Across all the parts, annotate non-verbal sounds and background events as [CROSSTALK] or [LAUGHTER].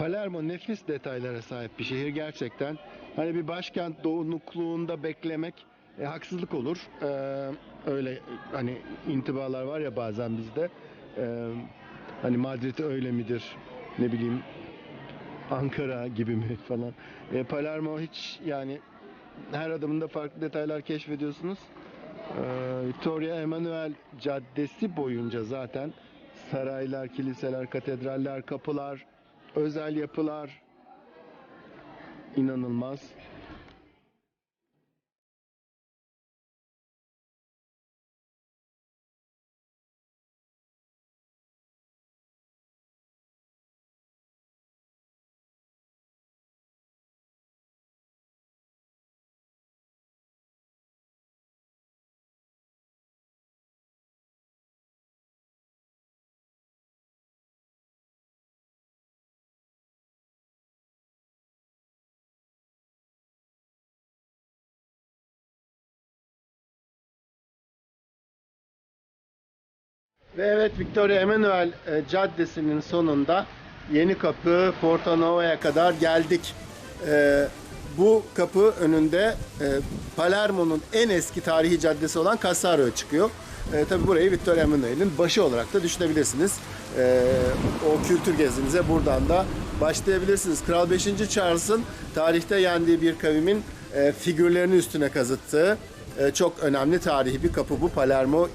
Palermo nefis detaylara sahip bir şehir gerçekten. Hani bir başkent doğunlukluğunda beklemek e, haksızlık olur. E, öyle hani intibalar var ya bazen bizde. E, hani Madrid öyle midir? Ne bileyim Ankara gibi mi [LAUGHS] falan. E, Palermo hiç yani her adımında farklı detaylar keşfediyorsunuz. E, Victoria Emanuel Caddesi boyunca zaten saraylar, kiliseler, katedraller, kapılar, özel yapılar inanılmaz. Ve evet Victoria Emanuel e, Caddesi'nin sonunda Yeni Kapı Porta Nova'ya kadar geldik. E, bu kapı önünde e, Palermo'nun en eski tarihi caddesi olan Cassaro çıkıyor. E, Tabi burayı Victoria Emanuel'in başı olarak da düşünebilirsiniz. E, o kültür gezinize buradan da başlayabilirsiniz. Kral 5. Charles'ın tarihte yendiği bir kavimin e, figürlerini üstüne kazıttığı e, çok önemli tarihi bir kapı bu Palermo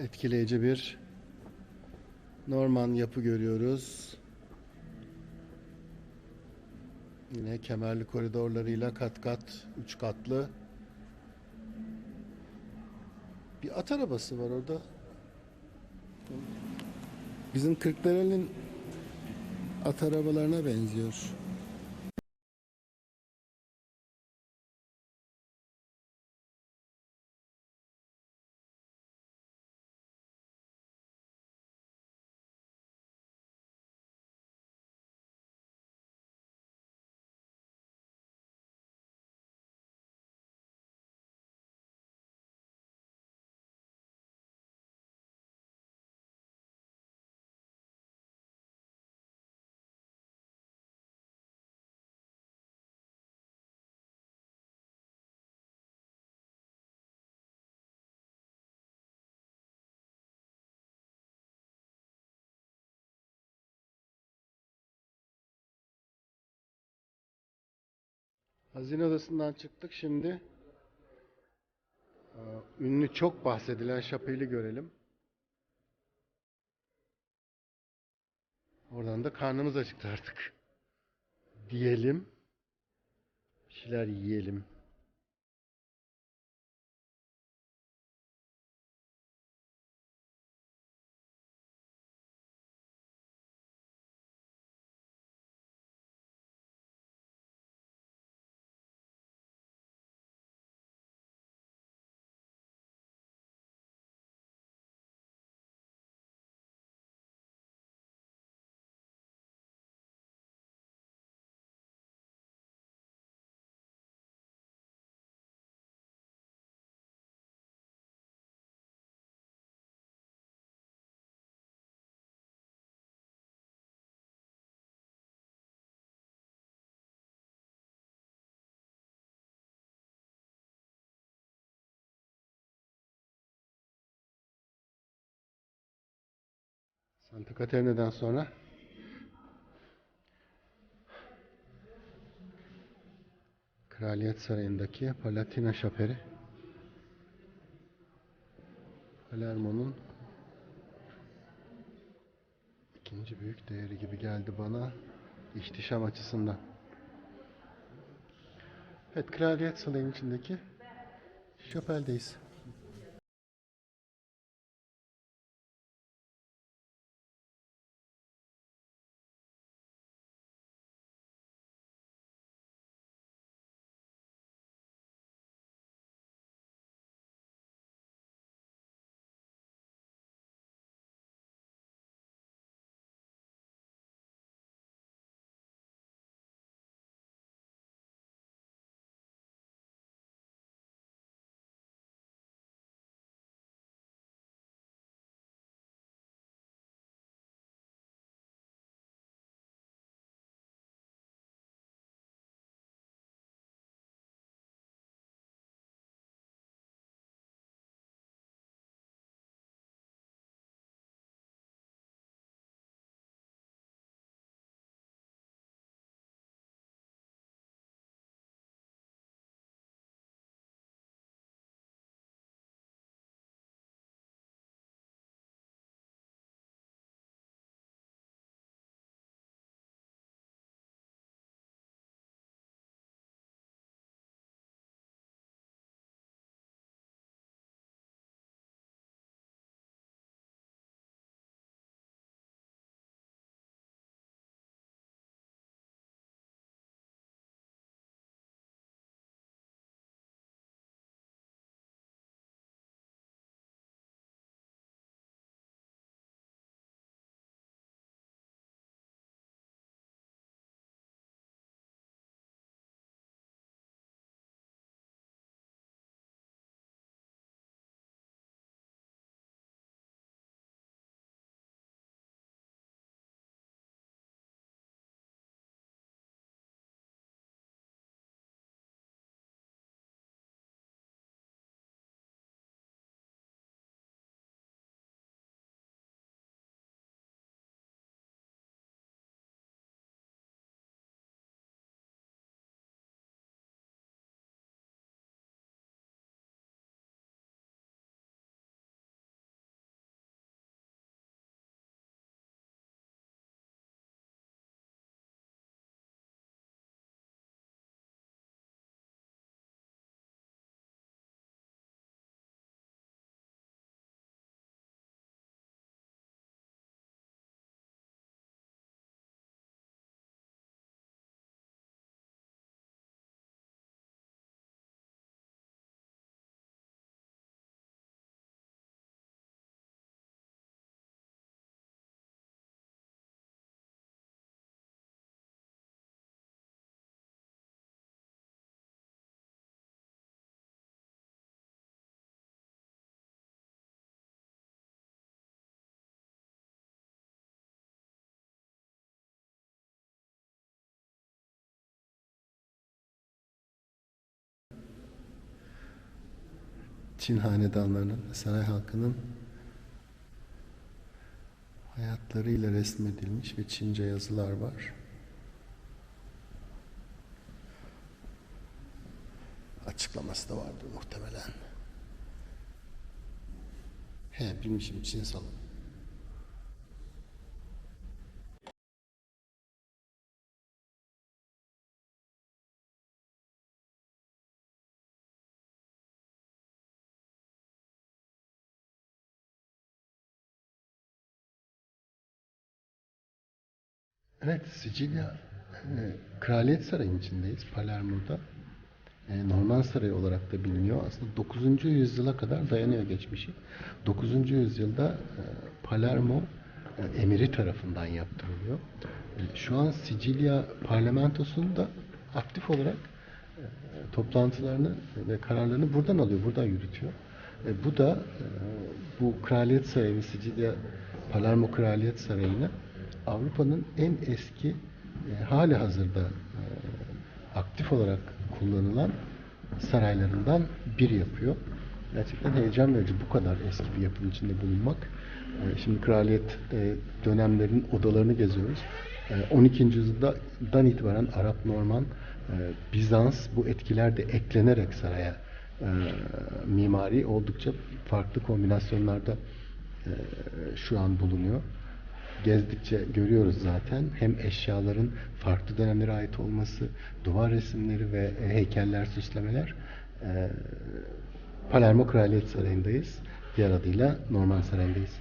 etkileyici bir Norman yapı görüyoruz. Yine kemerli koridorlarıyla kat kat, üç katlı. Bir at arabası var orada. Bizim Kırklareli'nin at arabalarına benziyor. Hazine odasından çıktık şimdi. Ee, Ünlü çok bahsedilen şapeli görelim. Oradan da karnımız acıktı artık. Diyelim. Bir şeyler yiyelim. Santa Catarina'dan sonra Kraliyet Sarayı'ndaki Palatina Şaperi Palermo'nun ikinci büyük değeri gibi geldi bana ihtişam açısından. Evet, Kraliyet Sarayı'nın içindeki şapeldeyiz. Çin hanedanlarının, saray halkının hayatlarıyla resmedilmiş ve Çince yazılar var. açıklaması da vardır muhtemelen. He bilmişim Çin salonu. Evet, Sicilya e, Kraliyet Sarayı'nın içindeyiz, Palermo'da. E, Norman Sarayı olarak da biliniyor. Aslında 9. yüzyıla kadar dayanıyor geçmişi. 9. yüzyılda e, Palermo e, emiri tarafından yaptırılıyor. E, Şu an Sicilya parlamentosunda aktif olarak e, toplantılarını ve kararlarını buradan alıyor, buradan yürütüyor. E, bu da e, bu Kraliyet Sarayı, Sicilya Palermo Kraliyet Sarayı'nı Avrupa'nın en eski e, hali hazırda e, aktif olarak kullanılan saraylarından biri yapıyor. Gerçekten heyecan verici bu kadar eski bir yapının içinde bulunmak. E, Şimdi kraliyet e, dönemlerin odalarını geziyoruz. E, 12. yüzyıldan itibaren Arap, Norman, e, Bizans bu etkiler de eklenerek saraya e, mimari oldukça farklı kombinasyonlarda e, şu an bulunuyor gezdikçe görüyoruz zaten. Hem eşyaların farklı dönemlere ait olması, duvar resimleri ve e, heykeller, süslemeler. Ee, Palermo Kraliyet Sarayı'ndayız. Diğer adıyla Norman Sarayı'ndayız.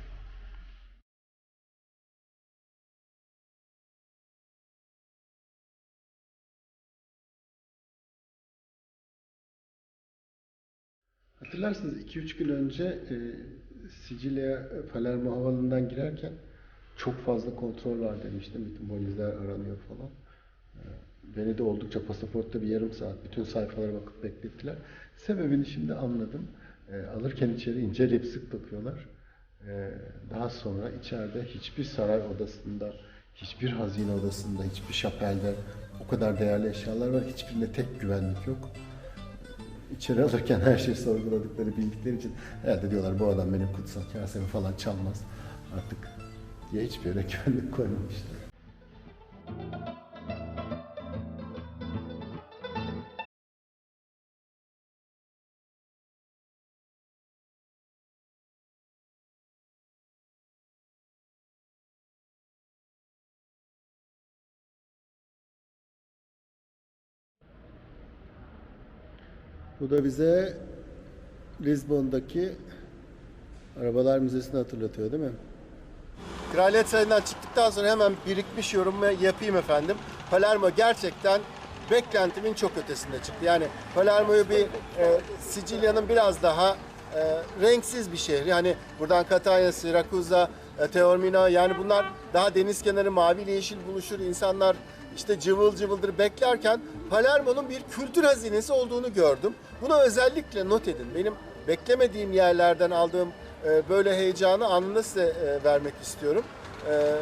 Hatırlarsınız 2-3 gün önce e, Sicilya e, Palermo Havalimanı'ndan girerken çok fazla kontrol var demiştim. Bütün valizler aranıyor falan. E, beni de oldukça pasaportta bir yarım saat bütün sayfalara bakıp beklettiler. Sebebini şimdi anladım. E, alırken içeri ince lipsik bakıyorlar. E, daha sonra içeride hiçbir saray odasında, hiçbir hazine odasında, hiçbir şapelde o kadar değerli eşyalar var. Hiçbirinde tek güvenlik yok içeri alırken her şeyi sorguladıkları bildikleri için herhalde diyorlar bu adam benim kutsal kasemi falan çalmaz artık diye hiçbir yere güvenlik koymamışlar. Bu da bize Lisbon'daki Arabalar Müzesi'ni hatırlatıyor değil mi? Kraliyet Sarayı'ndan çıktıktan sonra hemen birikmiş yorumu yapayım efendim. Palermo gerçekten beklentimin çok ötesinde çıktı. Yani Palermo'yu bir e, Sicilya'nın biraz daha e, renksiz bir şehri. Yani buradan Catania, Sirakusa, e, Taormina yani bunlar daha deniz kenarı mavi ile yeşil buluşur. İnsanlar işte cıvıl cıvıldır beklerken Palermo'nun bir kültür hazinesi olduğunu gördüm. Bunu özellikle not edin. Benim beklemediğim yerlerden aldığım böyle heyecanı anında size e, vermek istiyorum. E,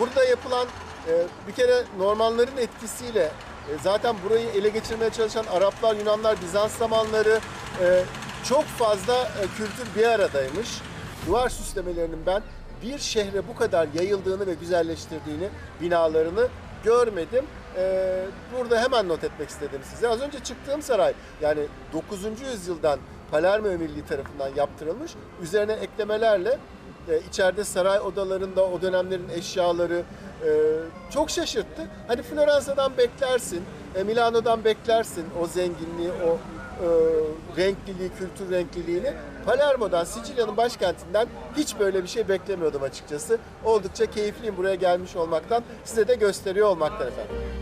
burada yapılan e, bir kere Normanların etkisiyle e, zaten burayı ele geçirmeye çalışan Araplar, Yunanlar, Bizans zamanları çok fazla kültür bir aradaymış. Duvar süslemelerinin ben bir şehre bu kadar yayıldığını ve güzelleştirdiğini, binalarını görmedim. E, burada hemen not etmek istedim size. Az önce çıktığım saray yani 9. yüzyıldan Palermo Emirliği tarafından yaptırılmış. Üzerine eklemelerle e, içeride saray odalarında o dönemlerin eşyaları e, çok şaşırttı. Hani Floransa'dan beklersin, e, Milano'dan beklersin o zenginliği, o renkliliği, kültür renkliliğini. Palermo'dan, Sicilya'nın başkentinden hiç böyle bir şey beklemiyordum açıkçası. Oldukça keyifliyim buraya gelmiş olmaktan. Size de gösteriyor olmaktan efendim.